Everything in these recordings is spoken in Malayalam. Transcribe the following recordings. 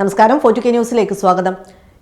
നമസ്കാരം. ഫോർട്ടു കെ ന്യൂസിലേക്ക് സ്വാഗതം.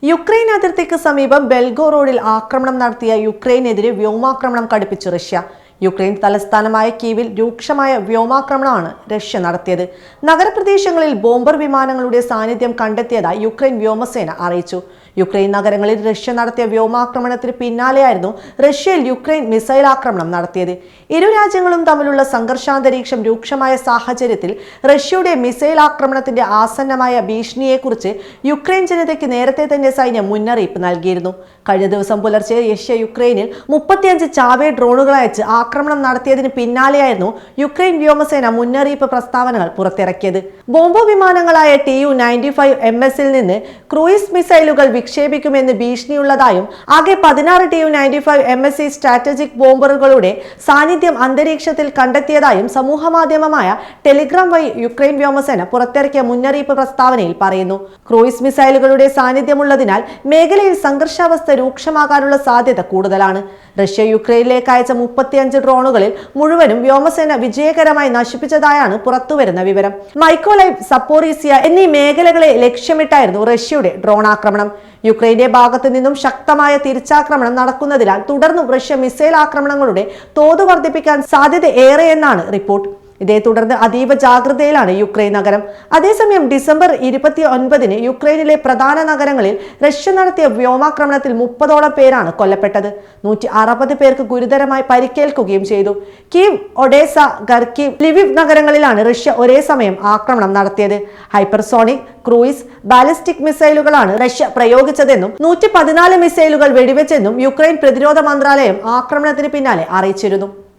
യുക്രൈൻ അതിർത്തിക്ക് സമീപം ബെൽഗോറോഡിൽ ആക്രമണം നടത്തിയ യുക്രൈനെതിരെ വ്യോമാക്രമണം കടുപ്പിച്ചു റഷ്യ. യുക്രൈൻ തലസ്ഥാനമായ കീവിൽ രൂക്ഷമായ വ്യോമാക്രമണമാണ് റഷ്യ നടത്തിയത്. നഗരപ്രദേശങ്ങളിൽ ബോംബർ വിമാനങ്ങളുടെ സാന്നിധ്യം കണ്ടെത്തിയതായി യുക്രൈൻ വ്യോമസേന അറിയിച്ചു. യുക്രൈൻ നഗരങ്ങളിൽ റഷ്യ നടത്തിയ വ്യോമാക്രമണത്തിന് പിന്നാലെയായിരുന്നു റഷ്യയിൽ യുക്രൈൻ മിസൈൽ ആക്രമണം നടത്തിയത്. ഇരു രാജ്യങ്ങളും തമ്മിലുള്ള സംഘർഷാന്തരീക്ഷം രൂക്ഷമായ സാഹചര്യത്തിൽ റഷ്യയുടെ മിസൈൽ ആക്രമണത്തിന്റെ ആസന്നമായ ഭീഷണിയെക്കുറിച്ച് യുക്രൈൻ ജനതയ്ക്ക് നേരത്തെ തന്നെ സൈന്യം മുന്നറിയിപ്പ് നൽകിയിരുന്നു. കഴിഞ്ഞ ദിവസം പുലർച്ചെ റഷ്യ യുക്രൈനിൽ മുപ്പത്തിയഞ്ച് ചാവേ ഡ്രോണുകൾ അയച്ച് ആക്രമണം നടത്തിയതിന് പിന്നാലെയായിരുന്നു യുക്രൈൻ വ്യോമസേന മുന്നറിയിപ്പ് പ്രസ്താവനകൾ പുറത്തിറക്കിയത്. Bomb വിമാനങ്ങളായ T U ninety five M എസിൽ നിന്ന് ക്രൂയിസ് മിസൈലുകൾ വിക്ഷേപിക്കുമെന്ന് ഭീഷണിയുള്ളതായും ആകെ പതിനാറ് T U ninety five M S C strategic ബോംബറുകളുടെ സാന്നിധ്യം അന്തരീക്ഷത്തിൽ കണ്ടെത്തിയതായും സമൂഹമാധ്യമമായ ടെലിഗ്രാം വഴി യുക്രൈൻ വ്യോമസേന പുറത്തിറക്കിയ മുന്നറിയിപ്പ് പ്രസ്താവനയിൽ പറയുന്നു. ക്രൂയിസ് മിസൈലുകളുടെ സാന്നിധ്യമുള്ളതിനാൽ മേഖലയിൽ സംഘർഷാവസ്ഥ രൂക്ഷമാകാനുള്ള സാധ്യത കൂടുതലാണ്. റഷ്യ യുക്രൈനിലേക്ക് അയച്ച മുപ്പത്തിയഞ്ച് ഡ്രോണുകളിൽ മുഴുവനും വ്യോമസേന വിജയകരമായി നശിപ്പിച്ചതായാണ് പുറത്തുവരുന്ന വിവരം. മൈക്കോലൈവ് സപ്പോറീസിയ എന്നീ മേഖലകളെ ലക്ഷ്യമിട്ടായിരുന്നു റഷ്യയുടെ ഡ്രോൺ ആക്രമണം. യുക്രൈന്റെ ഭാഗത്തു നിന്നും ശക്തമായ തിരിച്ചാക്രമണം നടക്കുന്നതിനാൽ തുടർന്നും റഷ്യ മിസൈൽ ആക്രമണങ്ങളുടെ തോത് വർദ്ധിപ്പിക്കാൻ സാധ്യത ഏറെയെന്നാണ് റിപ്പോർട്ട്. ഇതേ തുടർന്ന് അതീവ ജാഗ്രതയിലാണ് യുക്രൈൻ നഗരം. അതേസമയം ഡിസംബർ ഇരുപത്തി ഒൻപതിന് യുക്രൈനിലെ പ്രധാന നഗരങ്ങളിൽ റഷ്യ നടത്തിയ വ്യോമാക്രമണത്തിൽ മുപ്പതോളം പേരാണ് കൊല്ലപ്പെട്ടത്. നൂറ്റി അറുപത് പേർക്ക് ഗുരുതരമായി പരിക്കേൽക്കുകയും ചെയ്തു. കീവ് ഒഡേസ ഗർക്കീവ് ലിവിവ് നഗരങ്ങളിലാണ് റഷ്യ ഒരേ സമയം ആക്രമണം നടത്തിയത്. ഹൈപ്പർസോണിക് ക്രൂയിസ് ബാലിസ്റ്റിക് മിസൈലുകളാണ് റഷ്യ പ്രയോഗിച്ചതെന്നും നൂറ്റി പതിനാല് മിസൈലുകൾ വെടിവെച്ചെന്നും യുക്രൈൻ പ്രതിരോധ മന്ത്രാലയം ആക്രമണത്തിന് പിന്നാലെ അറിയിച്ചിരുന്നു.